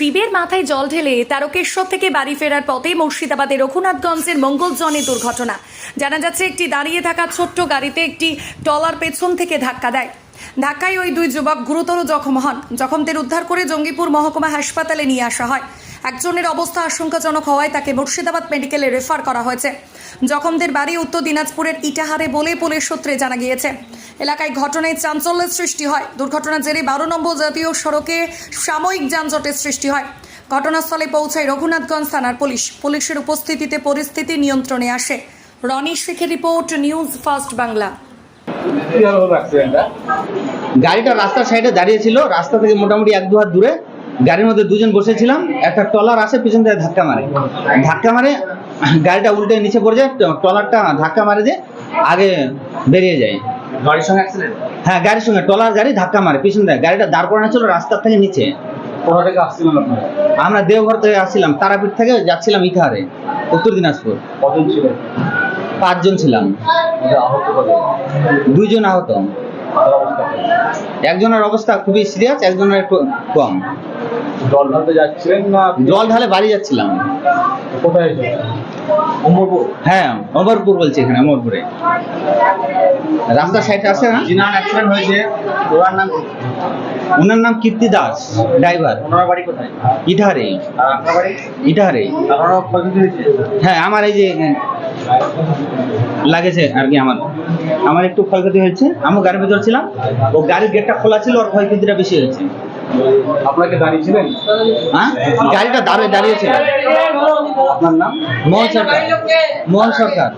শিবের মাথায় জল ঢেলে তারকেশ্বর থেকে বাড়ি ফেরার পথে মুর্শিদাবাদের রঘুনাথগঞ্জের মঙ্গলজনে দুর্ঘটনা। জানা যাচ্ছে, একটি দাঁড়িয়ে থাকা ছোট্ট গাড়িতে একটি টলার পেছন থেকে ধাক্কা দেয়। ধাক্কায় ওই দুই যুবক গুরুতর জখম হন। জখমদের উদ্ধার করে জঙ্গিপুর মহকুমা হাসপাতালে নিয়ে আসা হয়। একজনের অবস্থা আশঙ্কাজনক হওয়ায় তাকে মুর্শিদাবাদ মেডিকেলে রেফার করা হয়েছে। জখমদের বাড়ি উত্তর দিনাজপুরের ইটাহারে বলে পুলিশ সূত্রে জানা গিয়েছে। এলাকায় ঘটনায় চাঞ্চল্যের সৃষ্টি হয়। দুর্ঘটনার জেরে বারো নম্বর জাতীয় সড়কে সাময়িক যানজটের সৃষ্টি হয়। ঘটনাস্থলে পৌঁছায় রঘুনাথগঞ্জ থানার পুলিশ। পুলিশের উপস্থিতিতে পরিস্থিতি নিয়ন্ত্রণে আসে। রনি শেখের রিপোর্ট নিউজ ফার্স্ট বাংলা। গাড়িটা রাস্তার সাইডে দাঁড়িয়ে ছিল রাস্তা থেকে মোটামুটি এক দু হাত দূরে গাড়ির মধ্যে দুজন বসেছিলাম। একটা ট্রলার আসে পিছন থেকে ধাক্কা মারে। ধাক্কা মারে গাড়িটা উল্টে নিচে পড়ে যায় ট্রলারটা ধাক্কা মারে যে আগে বেরিয়ে যায়। গাড়ির সঙ্গে অ্যাক্সিডেন্ট হ্যাঁ গাড়ির সঙ্গে। ট্রলার গাড়ি ধাক্কা মারে পিছন থেকে গাড়িটা দাঁড় করানো ছিল রাস্তার থেকে নিচে। কোথা থেকে আসছিলেন আপনারা আমরা দেওঘর থেকে আসছিলাম তারাপীঠ থেকে যাচ্ছিলাম ইথারে উত্তর দিনাজপুর। কজন ছিলেন পাঁচজন ছিলাম। আহত দুইজন আহত? একজনের অবস্থা খুবই সিরিয়াস একজনের একটু কম। জল ঢালতে যাচ্ছিলেন না? জল ঢালে বাড়ি যাচ্ছিলাম। কোথায় অমরপুর? হ্যাঁ অমরপুর বলছি এখানে অমরপুরে। রাস্তার সাইডে আছে না? যিনার অ্যাক্সিডেন্ট হয়েছে। ওনার নাম ওনার নাম কীর্তি দাস ড্রাইভার। ওনার বাড়ি কোথায়? ইটাহারে। আর আপনার বাড়ি? ইটাহারে। আপনারও ক্ষয়ক্ষতি হয়েছে? হ্যাঁ আমার এই যে লাগেছে আর কি আমার। আমার একটু ক্ষয়ক্ষতি হয়েছে। আমি গাড়ির ভিতর ছিলাম। ও গাড়ির গেটটা খোলা ছিল ওর ক্ষয়ক্ষতিটা বেশি হয়েছে। আপনাকে দাঁড়িয়েছিলেন হ্যাঁ? গাড়িটা দাঁড়িয়ে দাঁড়িয়েছিল আপনার নাম? মোহন সরকার। মোহন সরকার।